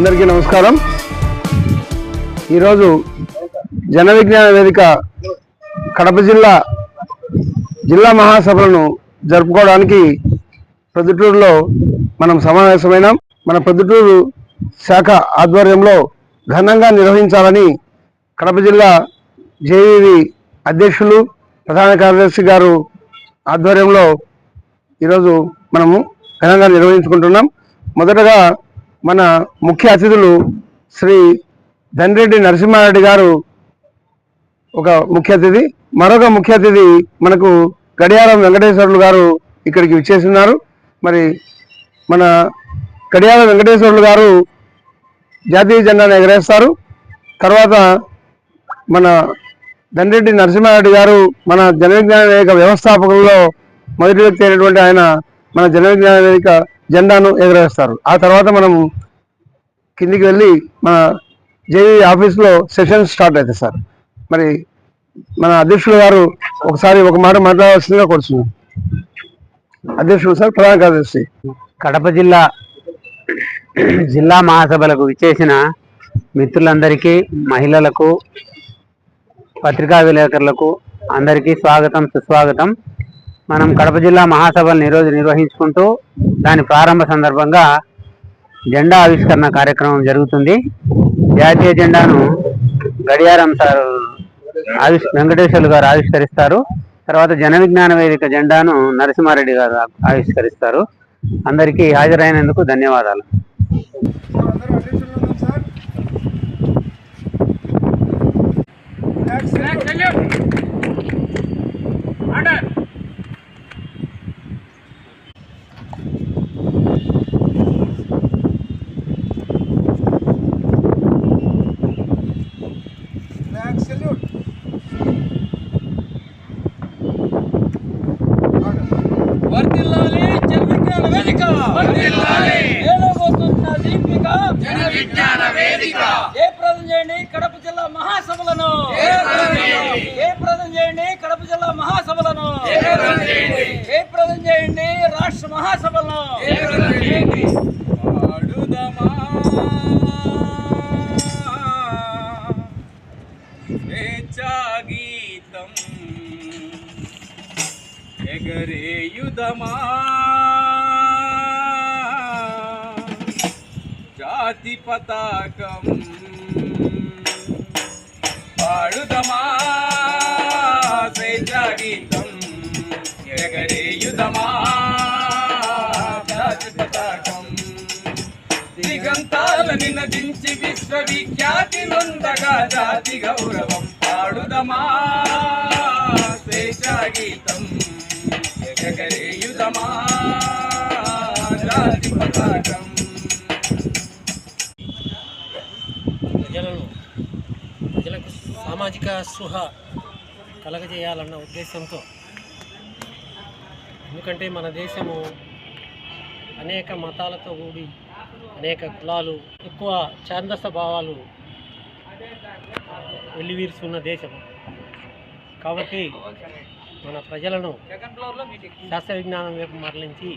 అందరికీ నమస్కారం. ఈరోజు జన విజ్ఞాన వేదిక కడప జిల్లా జిల్లా మహాసభలను జరుపుకోవడానికి ప్రొద్దుటూరులో మనం సమావేశమైనాం. మన ప్రొద్దుటూరు శాఖ ఆధ్వర్యంలో ఘనంగా నిర్వహించాలని కడప జిల్లా జేవీవి అధ్యక్షులు ప్రధాన కార్యదర్శి గారు ఆధ్వర్యంలో ఈరోజు మనము ఘనంగా నిర్వహించుకుంటున్నాం. మొదటగా మన ముఖ్య అతిథులు శ్రీ ధన్రెడ్డి నరసింహారెడ్డి గారు ఒక ముఖ్య అతిథి. మరొక ముఖ్య అతిథి మనకు గడియారం వెంకటేశ్వరులు గారు ఇక్కడికి విచ్చేస్తున్నారు మరి మన గడియారం వెంకటేశ్వరులు గారు జాతీయ జెండాను ఎగరేస్తారు. తర్వాత మన దండ్రెడ్డి నరసింహారెడ్డి గారు మన జనవిజ్ఞాన వేదిక వ్యవస్థాపకుల్లో మొదటి వ్యక్తి అయినటువంటి ఆయన మన జనవిజ్ఞాన వేదిక జెండాను ఎగరేస్తారు ఆ తర్వాత మనం కిందికి వెళ్ళి మన జేఈ ఆఫీస్లో సెషన్ స్టార్ట్ అవుతుంది సార్. మరి మన అధ్యక్షులు గారు ఒకసారి ఒక మాట మాట్లాడాల్సిందిగా కోరుతున్నాం అధ్యక్షులు సార్ ప్రధాన కార్యదర్శి. కడప జిల్లా జిల్లా మహాసభలకు విచ్చేసిన మిత్రులందరికీ మహిళలకు పత్రికా విలేకరులకు అందరికీ స్వాగతం సుస్వాగతం. మనం కడప జిల్లా మహాసభలను ఈరోజు నిర్వహించుకుంటూ దాని ప్రారంభ సందర్భంగా జెండా ఆవిష్కరణ కార్యక్రమం జరుగుతుంది. జాతీయ జెండాను గడియారం సార్ ఆవిష్ వెంకటేశ్వర్లు గారు ఆవిష్కరిస్తారు. తర్వాత జన విజ్ఞాన వేదిక జెండాను నరసింహారెడ్డి గారు ఆవిష్కరిస్తారు. అందరికీ హాజరైనందుకు ధన్యవాదాలు. Order జన విజ్ఞాన వేదిక వర్ధిల్లాలి ఏలబోతున్న దీపిక జన విజ్ఞాన వేదిక జయప్రదం చేయండి కడప జిల్లా మహాసభలను జయప్రదం చేయండి కడప జిల్లా మహాసభలను జయప్రదం చేయండి రాష్ట్ర మహాసభలను పాడుదమా స్వేచ్ఛా గీతం జరేయుదమా జాతి పతాకం పాడుదమా? స్వేచ్ఛా గీతం ఎగరేయుదమా? జాతి పతాకం దిగంతాలని నదించి విశ్వవిఖ్యాతి నొందగా జాతి గౌరవం పాడుదమా? స్వేచ్ఛా జాతి పతాకం ప్రజలను ప్రజలకు సామాజిక స్పృహ కలగజేయాలన్న ఉద్దేశంతో ఎందుకంటే మన దేశము అనేక మతాలతో కూడి అనేక కులాలు ఎక్కువ ఛాందస భావాలు వెల్లివీరుస్తున్న దేశం. కాబట్టి మన ప్రజలను శాస్త్ర విజ్ఞానం వైపు మరలించి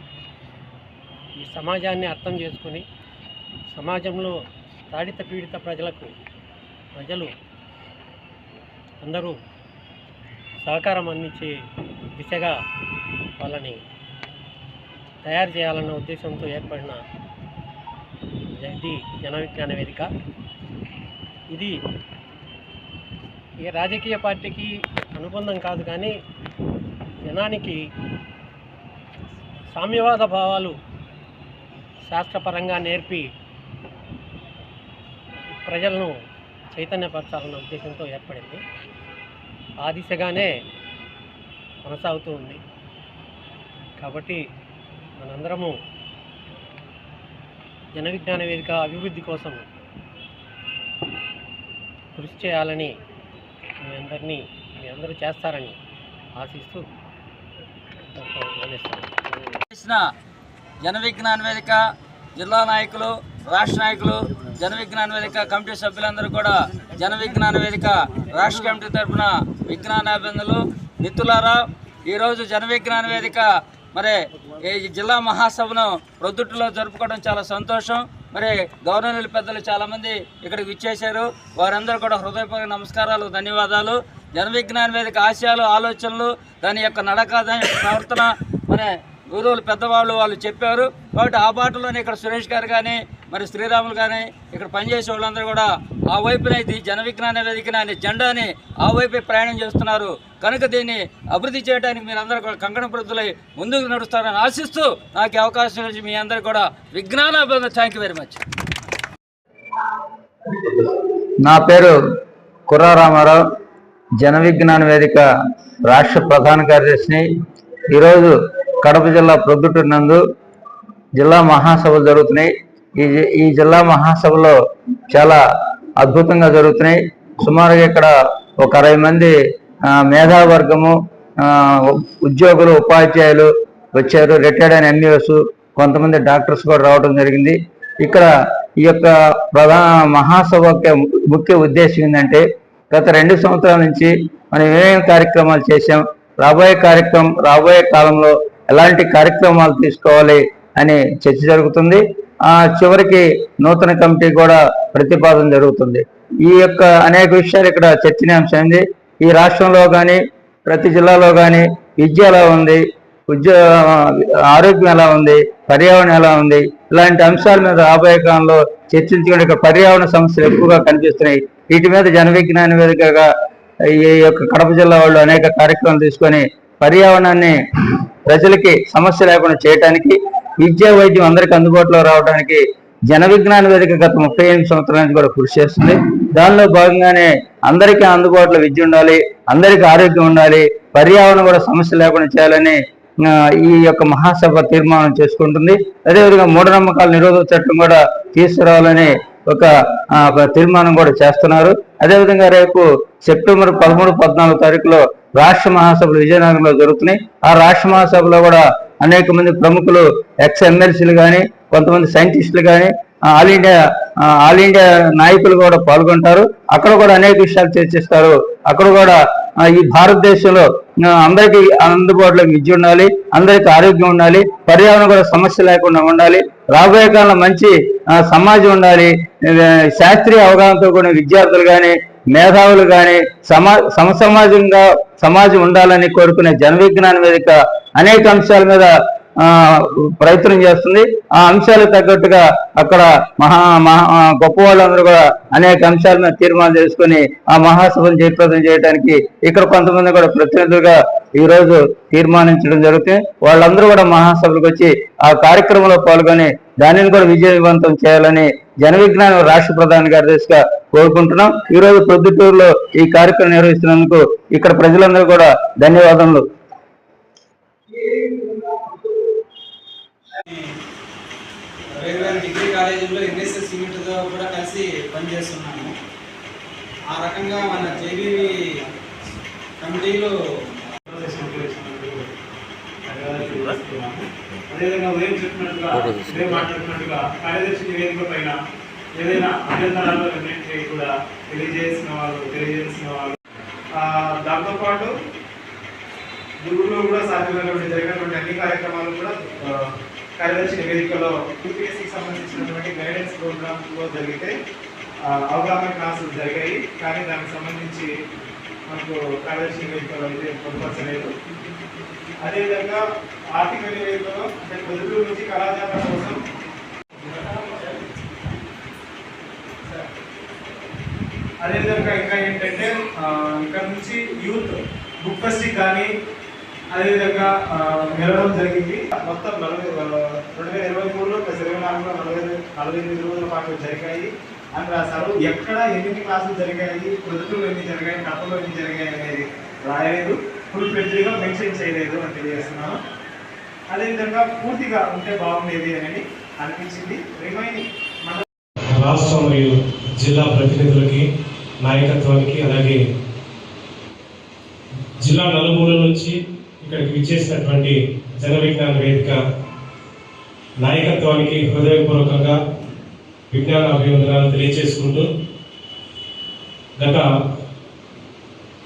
ఈ సమాజాన్ని అర్థం చేసుకొని సమాజంలో తాడిత పీడిత ప్రజలకు ప్రజలు అందరూ సహకారం అందించే దిశగా వాళ్ళని తయారు చేయాలన్న ఉద్దేశంతో ఏర్పడిన ఇది జన విజ్ఞాన వేదిక. ఇది ఏ రాజకీయ పార్టీకి అనుబంధం కాదు కానీ జనానికి సామ్యవాద భావాలు శాస్త్రపరంగా నేర్పి ప్రజలను చైతన్యపరచాలన్న ఉద్దేశంతో ఏర్పడింది. ఆ దిశగానే కొనసాగుతూ ఉంది. కాబట్టి మనందరము జన విజ్ఞాన వేదిక అభివృద్ధి కోసం కృషి చేయాలని మీ అందరినీ మీ అందరూ చేస్తారని ఆశిస్తూ చేసిన జనవిజ్ఞాన వేదిక జిల్లా నాయకులు రాష్ట్ర నాయకులు జనవిజ్ఞాన వేదిక కమిటీ సభ్యులందరూ కూడా జనవిజ్ఞాన వేదిక రాష్ట్ర కమిటీ తరఫున విజ్ఞానాభినందనలు. నిత్తులారా ఈరోజు జనవిజ్ఞాన వేదిక మరి ఈ జిల్లా మహాసభను ప్రొద్దుట్టులో జరుపుకోవడం చాలా సంతోషం. మరి గవర్నర్ పెద్దలు చాలామంది ఇక్కడికి విచ్చేశారు. వారందరూ కూడా హృదయపూర్వక నమస్కారాలు ధన్యవాదాలు. జనవిజ్ఞాన వేదిక ఆశయాలు ఆలోచనలు దాని యొక్క నడక దాని యొక్క ప్రవర్తన. అనే గురువులు పెద్దవాళ్ళు వాళ్ళు చెప్పారు. కాబట్టి ఆ బాటలోనే ఇక్కడ సురేష్ గారు కానీ మరి శ్రీరాములు కానీ ఇక్కడ పనిచేసే వాళ్ళందరూ కూడా ఆ వైపున ఇది జన విజ్ఞాన వేదికన అనే జెండాని ఆ వైపే ప్రయాణం చేస్తున్నారు. కనుక దీన్ని అభివృద్ధి చేయడానికి మీరందరూ కూడా కంకణ ప్రవృత్తులై ముందుకు నడుస్తారని ఆశిస్తూ నాకు అవకాశం ఇచ్చి మీ అందరూ కూడా విజ్ఞానాభివృద్ధి. థ్యాంక్ వెరీ మచ్ నా పేరు కుర్రా రామారావు జన విజ్ఞాన వేదిక రాష్ట్ర ప్రధాన కార్యదర్శిని. ఈరోజు కడప జిల్లా ప్రొద్దుటూరు నందు జిల్లా మహాసభలు జరుగుతున్నాయి. ఈ ఈ జిల్లా మహాసభలో చాలా అద్భుతంగా జరుగుతున్నాయి. సుమారుగా ఇక్కడ ఒక అరవై మంది మేధావర్గము ఉద్యోగులు ఉపాధ్యాయులు వచ్చారు. రిటైర్డ్ అయిన ఎంఈఎస్ కొంతమంది డాక్టర్స్ కూడా రావడం జరిగింది. ఇక్కడ ఈ యొక్క ప్రధాన మహాసభ ముఖ్య ఉద్దేశం ఏంటంటే గత రెండు సంవత్సరాల నుంచి మనం ఏమేమి కార్యక్రమాలు చేశాం రాబోయే కార్యక్రమం రాబోయే కాలంలో ఎలాంటి కార్యక్రమాలు తీసుకోవాలి అని చర్చ జరుగుతుంది. ఆ చివరికి నూతన కమిటీ కూడా ప్రతిపాదన జరుగుతుంది. ఈ యొక్క అనేక విషయాలు ఇక్కడ చర్చనీయాంశమైంది ఈ రాష్ట్రంలో కానీ ప్రతి జిల్లాలో కానీ విద్య ఎలా ఉంది ఉద్యో ఆరోగ్యం ఎలా ఉంది పర్యావరణం ఎలా ఉంది ఇలాంటి అంశాల మీద రాబోయే కాలంలో చర్చించుకునే ఇక్కడ పర్యావరణ సమస్యలు ఎక్కువగా కనిపిస్తున్నాయి. వీటి మీద జన విజ్ఞాన వేదికగా ఈ యొక్క కడప జిల్లా వాళ్ళు అనేక కార్యక్రమాలు తీసుకొని పర్యావరణాన్ని ప్రజలకి సమస్య లేకుండా చేయడానికి విద్యా వైద్యం అందరికీ అందుబాటులో రావడానికి జన విజ్ఞాన వేదిక గత ముప్పై ఎనిమిది సంవత్సరాల నుంచి కూడా కృషి చేస్తుంది. దానిలో భాగంగానే అందరికీ అందుబాటులో విద్య ఉండాలి అందరికీ ఆరోగ్యం ఉండాలి పర్యావరణం కూడా సమస్య లేకుండా చేయాలని ఈ యొక్క మహాసభ తీర్మానం చేసుకుంటుంది. అదేవిధంగా మూఢనమ్మకాల నిరోధక చట్టం కూడా తీసుకురావాలని ఒక తీర్మానం కూడా చేస్తున్నారు. అదేవిధంగా రేపు సెప్టెంబర్ పదమూడు పద్నాలుగు తారీఖులో రాష్ట్ర మహాసభలు విజయనగరంలో జరుగుతున్నాయి. ఆ రాష్ట్ర మహాసభలో కూడా అనేక మంది ప్రముఖులు ఎక్స్ ఎమ్మెల్సీలు కానీ కొంతమంది సైంటిస్టులు కానీ ఆల్ ఇండియా ఆల్ ఇండియా నాయకులు కూడా పాల్గొంటారు. అక్కడ కూడా అనేక విషయాలు చర్చిస్తారు. అక్కడ కూడా ఈ భారతదేశంలో అందరికీ అందుబాటులో విద్య ఉండాలి అందరికీ ఆరోగ్యం ఉండాలి పర్యావరణం కూడా సమస్య లేకుండా ఉండాలి రాబోయే కాలంలో మంచి సమాజం ఉండాలి శాస్త్రీయ అవగాహనతో కూడిన విద్యార్థులు కానీ మేధావులు కానీ సమా సమసమాజంగా సమాజం ఉండాలని కోరుకునే జన విజ్ఞాన వేదిక అనేక అంశాల మీద ప్రయత్నం చేస్తుంది. ఆ అంశాలకు తగ్గట్టుగా అక్కడ మహా మహా గొప్ప వాళ్ళందరూ కూడా అనేక అంశాల మీద తీర్మానం చేసుకుని ఆ మహాసభను జయప్రదం చేయడానికి ఇక్కడ కొంతమంది కూడా ప్రతినిధులుగా ఈ రోజు తీర్మానించడం జరుగుతుంది. వాళ్ళందరూ కూడా మహాసభలకు వచ్చి ఆ కార్యక్రమంలో పాల్గొని దానిని కూడా విజయవంతం చేయాలని జన విజ్ఞానం రాష్ట్ర ప్రధాని గారి దిశగా కోరుకుంటున్నాం. ఈ రోజు ప్రొద్దుటూరులో ఈ కార్యక్రమం నిర్వహిస్తున్నందుకు ఇక్కడ ప్రజలందరూ కూడా ధన్యవాదములు. వేరు డిగ్రీ కాలేజీల్లో ఎన్ఎస్ఎస్ యూనిట్తో కూడా కలిసి పనిచేస్తున్నాము ఆ రకంగా మన జేబీవి కమిటీలో అదేవిధంగా ఉదయం చెప్పినట్టుగా ఉదయం మాట్లాడుతున్నట్టుగా కార్యదర్శి నివేదిక పైన ఏదైనా అభ్యంతరాలు నిర్ణయించే కూడా తెలియజేసిన వాళ్ళు తెలియజేసిన వాళ్ళు. దాంతోపాటు గురువులో కూడా సాధ్యమైనటువంటి జరిగినటువంటి అన్ని కార్యక్రమాలు కూడా కార్యదర్శి నివేదికలో యూపీఎస్సికి సంబంధించినటువంటి గైడెన్స్ ప్రోగ్రామ్లో జరిగితే అవగాహన క్లాసులు జరిగాయి. కానీ దానికి సంబంధించి మనకు కార్యదర్శి నివేదికలో అయితే పొందుపరచలేదు అదేవిధంగా ఆర్థిక నివేదికలో అంటే పొద్దుటూరు నుంచి కళాజాత కోసం అదేవిధంగా ఇంకా ఏంటంటే ఇక్కడ నుంచి యూత్ బుక్ ఫెస్టిక్ కానీ అదేవిధంగా ఆ, వెళ్ళడం జరిగింది. మొత్తం నలభై రెండు వేల ఇరవై మూడులో ప్లస్ ఇరవై నాలుగులో నలభై నలభై ఎనిమిది రోజుల పాటు జరిగాయి అని రాశారు ఎక్కడ ఎన్ని క్లాసులు జరిగాయి పొద్దుటూరు ఎన్ని జరిగాయి కప్పలో ఎన్ని జరిగాయి అనేది రాయలేదు. ఫుల్ ఫ్లెడ్జ్గా మెన్షన్ చేయలేదు అని తెలియజేస్తున్నాను. అదేవిధంగా పూర్తిగా ఉంటే బాగుండేది అని అనిపించింది. రిమైనింగ్ మన రాష్ట్ర మరియు జిల్లా ప్రతినిధులకి నాయకత్వానికి అలాగే జిల్లా నలుమూల నుంచి ఇక్కడికి విచ్చేసినటువంటి జన విజ్ఞాన వేదిక నాయకత్వానికి హృదయపూర్వకంగా విజ్ఞాన అభివందనాలు తెలియజేసుకుంటూ గత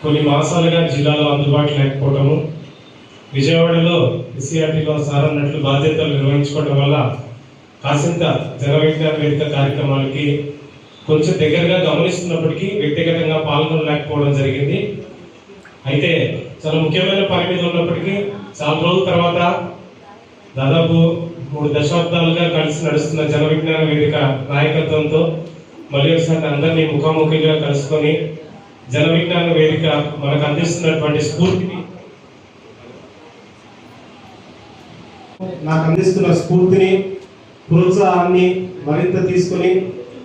కొన్ని మాసాలుగా జిల్లాలో అందుబాటు లేకపోవటము విజయవాడలో ఎస్సీఆర్టీలో సార్ అన్నట్లు బాధ్యతలు నిర్వహించుకోవడం వల్ల కాసింత జన విజ్ఞాన వేదిక కార్యక్రమాలకి కొంచెం దగ్గరగా గమనిస్తున్నప్పటికీ వ్యక్తిగతంగా పాల్గొనలేకపోవడం జరిగింది. అయితే చాలా ముఖ్యమైన పని మీద ఉన్నప్పటికీ చాలా రోజుల తర్వాత దాదాపు మూడు దశాబ్దాలుగా కలిసి నడుస్తున్న జన విజ్ఞాన వేదిక నాయకత్వంతో మళ్ళీ ఒకసారి అందరినీ ముఖాముఖిగా కలుసుకొని జన విజ్ఞాన వేదిక మనకు అందిస్తున్నటువంటి స్ఫూర్తిని నాకు అందిస్తున్న స్ఫూర్తిని ప్రోత్సాహాన్ని మరింత తీసుకొని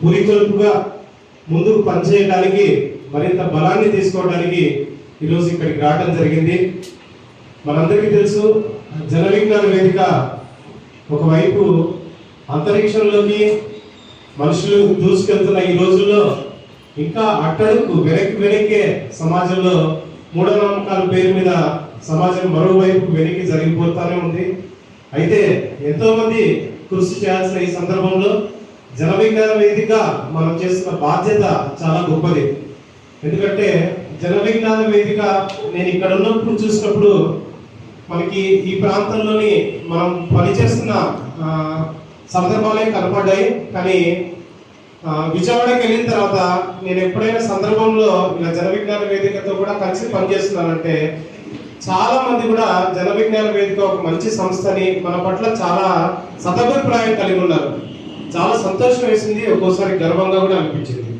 పురికొల్పుగా ముందుకు పనిచేయడానికి మరింత బలాన్ని తీసుకోవడానికి ఈరోజు ఇక్కడికి రావడం జరిగింది. మనందరికీ తెలుసు జన విజ్ఞాన వేదిక ఒకవైపు అంతరిక్షంలోకి మనుషులు దూసుకెళ్తున్న ఈ రోజుల్లో ఇంకా అట్టడుకు వెనక్కి వెనక్కే సమాజంలో మూఢనమ్మకాల పేరు మీద సమాజం మరోవైపు వెనక్కి జరిగిపోతానే ఉంది. అయితే ఎంతోమంది కృషి చేయాల్సిన ఈ సందర్భంలో జన విజ్ఞాన వేదిక మనం చేస్తున్న బాధ్యత చాలా గొప్పది. ఎందుకంటే జన విజ్ఞాన వేదిక నేను ఇక్కడ ఉన్నప్పుడు చూసినప్పుడు మనకి ఈ ప్రాంతంలోని మనం పనిచేస్తున్న సందర్భాలే కనపడ్డాయి. కానీ విజయవాడకి వెళ్ళిన తర్వాత నేను ఎప్పుడైనా సందర్భంలో ఇలా జన విజ్ఞాన వేదికతో కూడా కలిసి పనిచేస్తున్నానంటే చాలా మంది కూడా జన విజ్ఞాన వేదిక ఒక మంచి సంస్థని మన పట్ల చాలా సదభిప్రాయం కలిగి ఉన్నారు. చాలా సంతోషం వేసింది ఒక్కోసారి గర్వంగా కూడా అనిపించింది.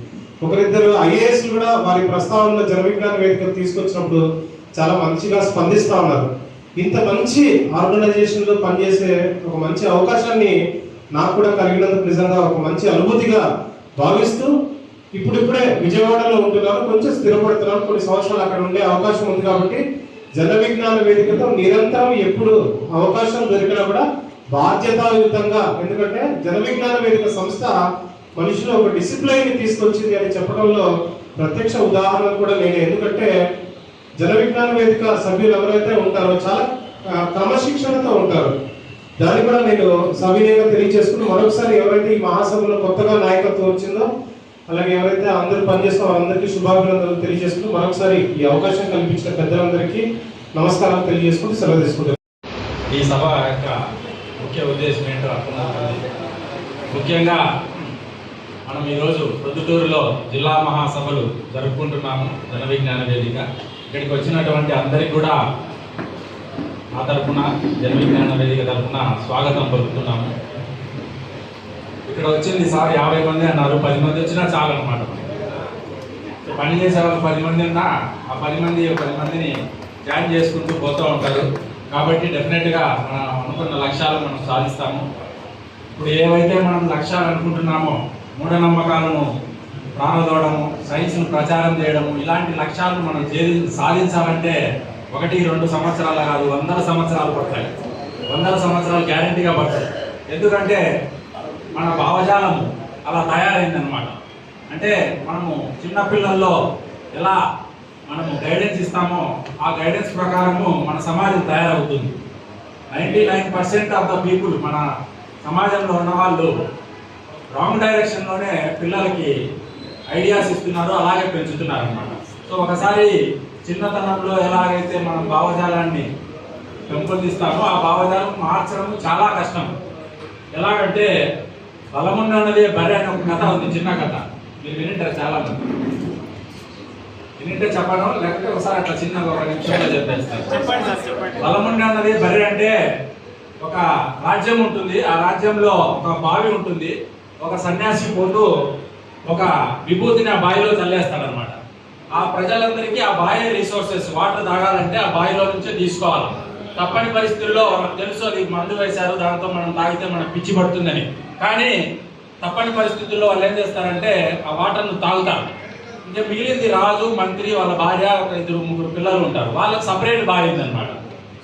ఒకరిద్దరు ఐఏఎస్ కూడా వారి ప్రస్తావనలో జన విజ్ఞాన వేదిక తీసుకొచ్చినప్పుడు చాలా మంచిగా స్పందిస్తూ ఉన్నారు. ఇంత మంచి ఆర్గనైజేషన్లో పనిచేసే ఒక మంచి అవకాశాన్ని నాకు కూడా కలిగినందుకు నిజంగా ఒక మంచి అనుభూతిగా భావిస్తూ ఇప్పుడిప్పుడే విజయవాడలో ఉంటున్నారు కొంచెం స్థిరపడుతున్నారు కొన్ని సంవత్సరాలు అక్కడ ఉండే అవకాశం ఉంది కాబట్టి జన విజ్ఞాన వేదికతో నిరంతరం ఎప్పుడు అవకాశం దొరికినా కూడా బాధ్యతాయుతంగా ఎందుకంటే జన విజ్ఞాన వేదిక సంస్థ మనిషిలో ఒక డిసిప్లైన్ తీసుకొచ్చింది అని చెప్పడంలో ప్రత్యక్ష ఉదాహరణ కూడా నేనే ఎందుకంటే జన విజ్ఞాన వేదిక సభ్యులు ఎవరైతే ఉంటారో చాలా క్రమశిక్షణతో ఉంటారు. దాన్ని కూడా నేను సవినయంగా తెలియజేసుకుని మరొకసారి ఎవరైతే ఈ మహాసభలో కొత్తగా నాయకత్వం వచ్చిందో అలాగే ఎవరైతే అందరూ పనిచేస్తున్న వారందరికీ శుభాభినందనలు తెలియజేస్తూ మరొకసారి ఈ అవకాశం కల్పించిన పెద్దలందరికీ నమస్కారం తెలియజేసుకుంటూ సెలవు తీసుకుంటారు ఈ సభ యొక్క ముఖ్య ఉద్దేశం ఏంటో అర్థం ముఖ్యంగా మనం ఈరోజు ప్రొద్దుటూరులో జిల్లా మహాసభలు జరుపుకుంటున్నాము. జన విజ్ఞాన వేదిక. ఇక్కడికి వచ్చినటువంటి అందరికి కూడా ఆ తరఫున జన విజ్ఞాన వేదిక తరఫున స్వాగతం పలుకుతున్నాము. ఇక్కడ వచ్చింది సార్ యాభై మంది అన్నారు. పది మంది వచ్చినా చాలు అనమాట పని చేసే వాళ్ళు పది మంది ఉన్నా ఆ పది మంది పది మందిని జాయిన్ చేసుకుంటూ పోతూ ఉంటారు. కాబట్టి డెఫినెట్గా మనం అనుకున్న లక్ష్యాలు మనం సాధిస్తాము. ఇప్పుడు ఏవైతే మనం లక్ష్యాలు అనుకుంటున్నామో మూఢనమ్మకాలను ప్రాణదోడము సైన్స్ను ప్రచారం చేయడము ఇలాంటి లక్ష్యాలను మనం చేది సాధించాలంటే ఒకటి రెండు సంవత్సరాలు కాదు వందల సంవత్సరాలు పడతాయి. వందల సంవత్సరాలు గ్యారంటీగా పడతాయి. ఎందుకంటే మన భావజాలం అలా తయారైందనమాట అంటే మనము చిన్నపిల్లల్లో ఎలా మనము గైడెన్స్ ఇస్తామో ఆ గైడెన్స్ ప్రకారము మన సమాజం తయారవుతుంది. Ninety nine percent of the people మన సమాజంలో ఉన్న వాళ్ళు రాంగ్ డైరెక్షన్లోనే పిల్లలకి ఐడియాస్ ఇస్తున్నారు అలాగే పెంచుతున్నారు అనమాట సో ఒకసారి చిన్నతనంలో ఎలాగైతే మనం భావజాలాన్ని పెంపొందిస్తామో ఆ భావజాలం మార్చడం చాలా కష్టం. ఎలాగంటే బలమున్నదే బర్రె అనే ఒక కథ ఉంది చిన్న కథ. మీరు వినింటారు చాలా మంది వినింటే చెప్పను లేకపోతే ఒకసారి అట్లా చిన్నగా ఒక నిమిషంలో చెప్పేస్తాను బలముండి అన్నది బర్రె అంటే ఒక రాజ్యం ఉంటుంది. ఆ రాజ్యంలో ఒక బావి ఉంటుంది. ఒక సన్యాసి పోతూ ఒక విభూతిని ఆ బావిలో చల్లేస్తాడనమాట ఆ ప్రజలందరికీ ఆ బావి రిసోర్సెస్ వాటర్ తాగాలంటే ఆ బావిలో నుంచే తీసుకోవాలి. తప్పని పరిస్థితుల్లో మనకు తెలుసు అది మందు వేశారు దాంతో మనం తాగితే మనం పిచ్చి పడుతుందని. కానీ తప్పని పరిస్థితుల్లో వాళ్ళు ఏం చేస్తారంటే ఆ వాటర్ను తాగుతారు. ఇంకా మిగిలింది రాజు మంత్రి వాళ్ళ భార్య ఒక ఇద్దరు ముగ్గురు పిల్లలు ఉంటారు. వాళ్ళకి సపరేట్ బావి ఉందన్నమాట.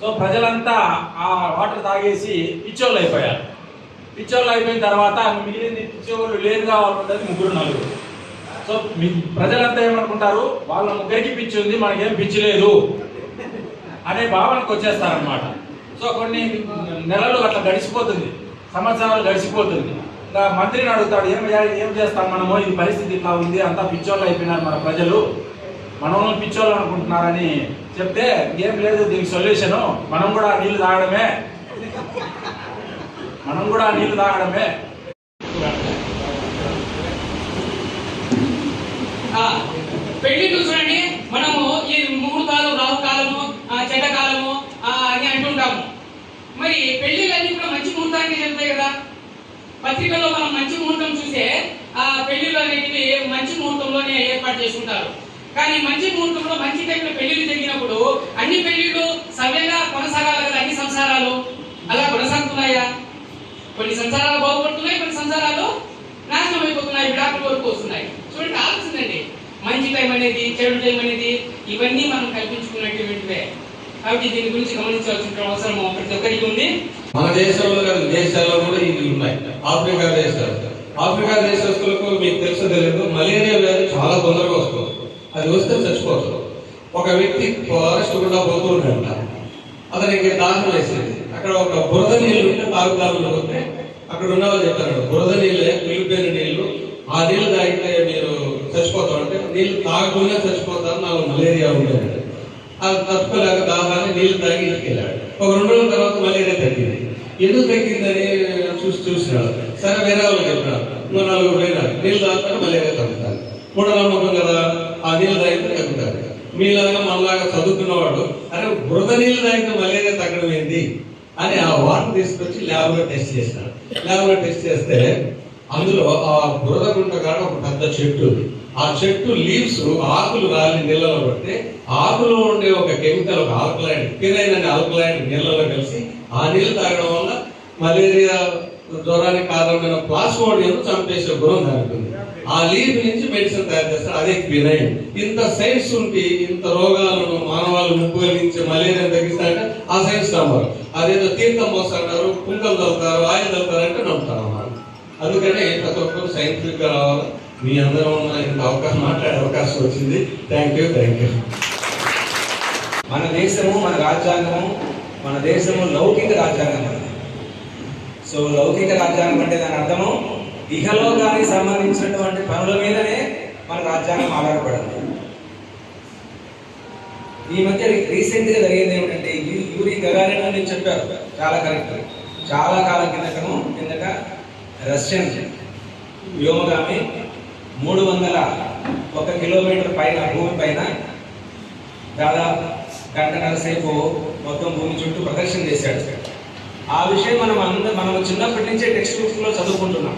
సో ప్రజలంతా ఆ వాటర్ తాగేసి పిచ్చోళ్ళు అయిపోయారు. పిచ్చోళ్ళు అయిపోయిన తర్వాత మిగిలింది పిచ్చోళ్ళు లేరు కావాలంటే ముగ్గురు నలుగురు. సో మీ ప్రజలంతా ఏమనుకుంటారు? వాళ్ళ ముగ్గురికి పిచ్చి ఉంది మనకేం పిచ్చి లేదు అనే భావనకు వచ్చేస్తారనమాట సో కొన్ని నెలలు అట్లా గడిచిపోతుంది సంవత్సరాలు గడిచిపోతుంది. ఇంకా మంత్రిని అడుగుతాడు ఏం చేయాలి ఏం చేస్తాం మనము? ఈ పరిస్థితి ఇట్లా ఉంది అంతా పిచ్చోళ్ళు అయిపోయినారు మన ప్రజలు. మనం పిచ్చోళ్ళు అనుకుంటున్నారని చెప్తే ఏం లేదు దీనికి సొల్యూషన్ మనం కూడా నీళ్ళు తాగడమే. మనం కూడా నీళ్ళు నీళ్ళు తాగడమే. ఆ, పెళ్ళిళ్ళు చూడండి మనము ఈ ముహూర్తాలు రాహుకాలము కాలము చెడ్డకాలము అని అంటుంటాము మరి పెళ్ళిళ్ళన్నీ కూడా మంచి ముహూర్తానికి జరుగుతాయి కదా? పత్రికల్లో మనం మంచి ముహూర్తం చూస్తే ఆ పెళ్ళిళ్ళు అనేటివి మంచి ముహూర్తంలోనే ఏర్పాటు చేసుకుంటారు. కానీ మంచి ముహూర్తంలో మంచి టైంలో పెళ్ళిళ్ళు జరిగినప్పుడు అన్ని పెళ్ళిళ్ళు సవ్యంగా కొనసాగాలి కదా అన్ని సంసారాలు? అలా కొనసాగుతున్నాయా? కొన్ని సంసారాలు బాగుపడుతున్నాయి కొన్ని సంసారాలు నాశనం అయిపోతున్నాయి విడాకుల వరకు వస్తున్నాయి చూడండి ఆలోచించండి. మంచి టైం అనేది చెడు టైం అనేది ఇవన్నీ మనం కల్పించుకున్నటువంటివే. కాబట్టి దీని గురించి గమనించాల్సిన అవసరం ప్రతి ఒక్కరికి ఉంది. మన దేశంలో కాదు దేశాల్లో కూడా ఇవి ఉన్నాయి. ఆఫ్రికా దేశాలు. ఆఫ్రికా దేశస్తులకు మీకు తెలుసు తెలియదు మలేరియా వ్యాధి చాలా తొందరగా వస్తుంది. అది వస్తే చచ్చిపోతుంది ఒక వ్యక్తి ఫారెస్ట్ గుండా పోతూ ఉంటాడు అతనికి దాహం వేసింది. అక్కడ ఒక బురద నీళ్ళు ఉంటే తాగుతారు వస్తే అక్కడ ఉన్న వాళ్ళు చెప్తారు బురద నీళ్ళే మిగిలిపోయిన నీళ్ళు ఆ నీళ్ళు తాగితే మీరు చచ్చిపోతాం అంటే నీళ్ళు తాగకుండా చచ్చిపోతారు నాకు మలేరియా ఉండేది. అది తట్టుకోలేక దాహాన్ని నీళ్ళు తాగి ఇంటికెళ్ళాడు. ఒక రెండు రోజుల తర్వాత మలేరియా తగ్గింది. ఎందుకు తగ్గిందని చూసి చూసినాడు. సరే వేరే వాళ్ళు చెప్పినారు ఇంకో నలుగురు పోయినారు. నీళ్ళు తాగుతారు మలేరియా తగ్గుతారు. మూఢనమ్మకం కదా ఆ నీళ్ళు తాగితే తగ్గుతారు. మీలాగా మనలాగా చదువుకున్నవాడు అరే బురద నీళ్ళు తాగితే మలేరియా తగ్గడం ఏంటి? అని ఆ వాటర్ తీసుకొచ్చి ల్యాబ్లో టెస్ట్ చేసినాడు ల్యాబ్లో టెస్ట్ చేస్తే అందులో ఆ బురద గుంట కాడ ఒక పెద్ద చెట్టు ఉంది. ఆ చెట్టు లీవ్స్ ఆకులు రాలి నీళ్ళలో పడితే ఆకులో ఉండే ఒక కెమికల్ ఒక ఆల్కలైన్ కిరైన్ అనే ఆల్కలైన్ నీళ్ళలో కలిసి ఆ నీళ్ళు తాగడం వల్ల మలేరియా జ్వరానికి కారణమైన ప్లాస్మోడియం చంపేసే గుణం దానికి ఉంది ఆ లీవ్ నుంచి మెడిసిన్ తయారు చేస్తారు. అదే క్వినైన్ ఇంత సైన్స్ ఉండి ఇంత రోగాలను మానవాళి ముప్పు కలిగించే మలేరియా తగ్గిస్తారంటే ఆ సైన్స్ నమ్మరు. అదేదో తీర్థం పోస్తారు కుంకలు తగ్గుతారు ఆయిల్ తగ్గుతారు అంటే నమ్ముతారు అన్నమాట. అందుకనే ప్రతి ఒక్కరు సైంటిఫిక్గా రావాలి మీ అందరం ఇంత అవకాశం మాట్లాడే అవకాశం వచ్చింది. థ్యాంక్ యూ థ్యాంక్ యూ మన దేశము మన రాజ్యాంగము మన దేశము లౌకిక రాజ్యాంగం సో లౌకిక రాజ్యాంగం అంటే దాని అర్థము ఇహలోకానికి సంబంధించినటువంటి పనుల మీదనే మన రాజ్యాంగం ఆధారపడింది. ఈ మధ్య రీసెంట్గా జరిగింది ఏమిటంటే యూరి గగారిన్ అని చెప్పారు చాలా కరెక్ట్. చాలా కాలం కిందటము కిందట రష్యన్ వ్యోమగామి మూడు వందల ఒక కిలోమీటర్ పైన భూమి పైన దాదాపు గంటన్నర సేపు మొత్తం భూమి చుట్టూ ప్రదర్శన చేశాడు. ఆ విషయం మనం అందరం మనం చిన్నప్పటి నుంచే టెక్స్ట్ బుక్స్లో చదువుకుంటున్నాం.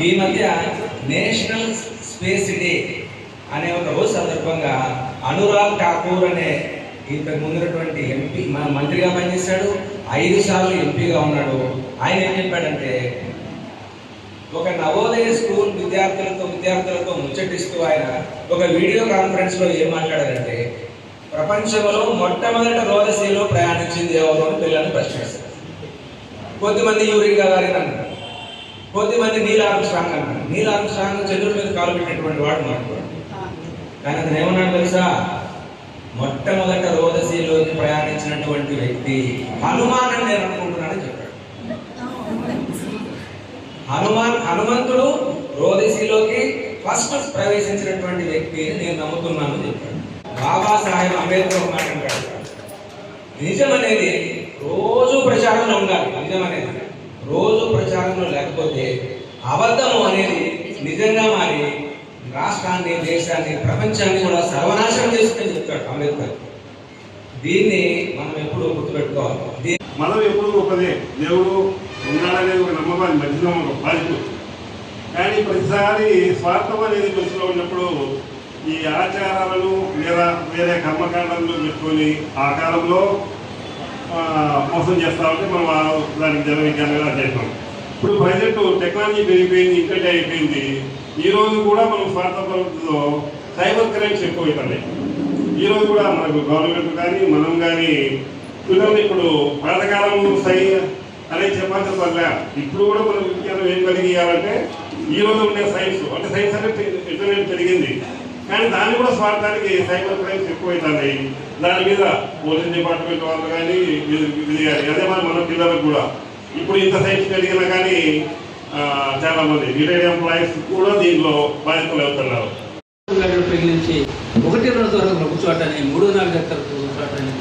ఈ మధ్య నేషనల్ స్పేస్ డే అనే ఒక రోజు సందర్భంగా అనురాగ్ ఠాకూర్ అనే ఇంతకు ముందున్నటువంటి ఎంపీ మన మంత్రిగా పనిచేశాడు. ఐదు సార్లు ఎంపీగా ఉన్నాడు. ఆయన ఏం చెప్పాడంటే ఒక నవోదయ స్కూల్ విద్యార్థులతో విద్యార్థులతో ముచ్చటిస్తూ ఆయన ఒక వీడియో కాన్ఫరెన్స్లో ఏం మాట్లాడారంటే ప్రపంచంలో మొట్టమొదట రోదశీలో ప్రయాణించింది ఎవరు అని పిల్లల్ని ప్రశ్నిస్తారు. కొద్దిమంది యూరిగా గారిని అంటారు కొద్దిమంది నీల్ ఆర్మ్స్ట్రాంగ్ అంటారు నీల్ ఆర్మ్స్ట్రాంగ్ చంద్రుడి మీద కాలు పెట్టినటువంటి వాడు మాట్లాడు కానీ అతను ఏమన్నాడు తెలుసా? మొట్టమొదట రోదశీలోకి ప్రయాణించినటువంటి వ్యక్తి హనుమాన్ అని నేను అనుకుంటున్నానని చెప్పాడు. హనుమాన్ హనుమంతుడు రోదశీలోకి ఫస్ట్ ప్రవేశించినటువంటి వ్యక్తి అని నేను నమ్ముతున్నాను చెప్పాడు. బాబాసాహెబ్ అంబేద్కర్ ఒక మాట అంటాడు. నిజం అనేది రోజు ప్రచారంలో ఉండాలి నిజం అనేది రోజు ప్రచారంలో లేకపోతే అబద్ధము అనేది నిజంగా మారి రాష్ట్రాన్ని దేశాన్ని ప్రపంచాన్ని కూడా సర్వనాశనం చేసుకుని చెప్తాడు అంబేద్కర్. దీన్ని మనం ఎప్పుడు గుర్తుపెట్టుకోవాలి. మనం ఎప్పుడు ఒకదే దేవుడు ఉన్నాడనేది ఒక నమ్మకాన్ని మధ్యలో ఒక కానీ ప్రతిసారి స్వార్థం అనేది మనసులో ఉన్నప్పుడు ఈ ఆచారాలను లేదా వేరే కర్మకాండంలో పెట్టుకొని ఆ కాలంలో మోసం చేస్తా ఉంటే మనం ఆ- దానికి జన విజ్ఞానంగా చేస్తాం. ఇప్పుడు ప్రజెంట్ టెక్నాలజీ పెరిగిపోయింది ఇంటర్నెట్ అయిపోయింది. ఈ రోజు కూడా మనం స్వార్థ ప్రభుత్వంలో సైబర్ క్రైమ్స్ ఎక్కువ ఈరోజు ఈ రోజు కూడా మనకు గవర్నమెంట్ కానీ మనం కానీ పిల్లల్ని ఇప్పుడు పాతకాలం సై అనేది చెప్పాల్సిన పర్లే ఇప్పుడు కూడా మనం విజ్ఞానం ఏం కలిగియాలంటే ఈ రోజు ఉండే సైన్స్. అంటే సైన్స్ అంటే ఇంటర్నెట్ పెరిగింది? కానీ దాన్ని కూడా స్వార్థానికి సైబర్ క్రైమ్స్ ఎక్కువైతున్నాయి. దాని మీద పోలీస్ డిపార్ట్మెంట్ వాళ్ళు కానీ ఇది కానీ అదే మరి మన పిల్లలకు కూడా. ఇప్పుడు ఇంత సైన్స్ పెరిగినా కానీ చాలామంది రిటైర్డ్ ఎంప్లాయీస్ కూడా దీంట్లో బాధితులు అవుతున్నారు. నుంచి ఒకటి రెండు తరగతులు కూర్చోటని మూడు నాలుగు తరగతులు కూర్చోటని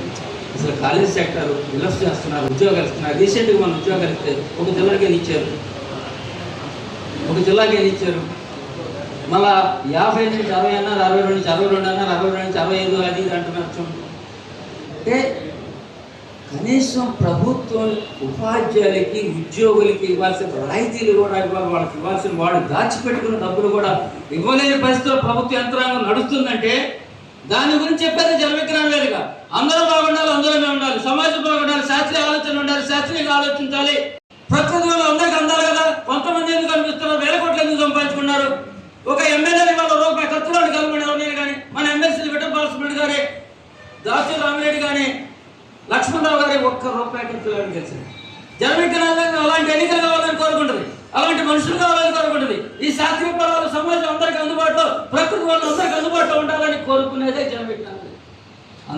అసలు కాలేజ్ సెక్టర్ విలస్ చేస్తున్నారు ఉద్యోగాలు ఇస్తున్నారు. రీసెంట్గా మన ఉద్యోగాలు ఇస్తే ఒక జిల్లాకే ఇచ్చారు. ఒక జిల్లాకే ఇచ్చారు. మళ్ళా యాభై నుంచి అరవై అన్నారు అరవై రెండు నుంచి అరవై రెండు అన్నారు అరవై రెండు నుంచి అరవై ఐదు అది ఇది అంటున్నారు చూడండి. అంటే కనీసం ప్రభుత్వం ఉపాధ్యాయులకి ఉద్యోగులకి ఇవ్వాల్సిన రాయితీలు కూడా ఇవ్వాలి వాళ్ళకి ఇవ్వాల్సిన వాళ్ళు దాచిపెట్టుకున్న డబ్బులు కూడా ఇవ్వలేని పరిస్థితిలో ప్రభుత్వ యంత్రాంగం నడుస్తుందంటే దాని గురించి చెప్పేది జనవిక్రమ లేదుగా. అందరూ బాగుండాలి అందరమే ఉండాలి. సమాజం బాగుండాలి శాస్త్రీయ ఆలోచన ఉండాలి శాస్త్రీయంగా ఆలోచించాలి. ప్రకృతి వల్ల అందరికీ అందాలి కదా. కొంతమంది ఎందుకు అనిపిస్తున్నారు? వేల కోట్లు ఎందుకు సంపాదించుకున్నారు? ఒక ఎమ్మెల్యే ఇవాళ రూపాయి ఖర్చులో కలమని నేను కానీ మన ఎమ్మెల్సీ విఠపాల్సిరెడ్డి గారే దాసు రామిరెడ్డి కానీ లక్ష్మణరావు గారి ఒక్క రూపాయి ఖర్చులో గెలిచింది జనవిజ్ఞానం అలాంటి ఎన్నికలు కావాలని కోరుకుంటుంది. అలాంటి మనుషులు కావాలని కోరుకుంటుంది. ఈ శాస్త్రీయ పదాలు సమాజం అందరికీ అందుబాటులో ప్రకృతి వాళ్ళు అందరికీ అందుబాటులో ఉండాలని కోరుకునేదే జనవిజ్ఞానం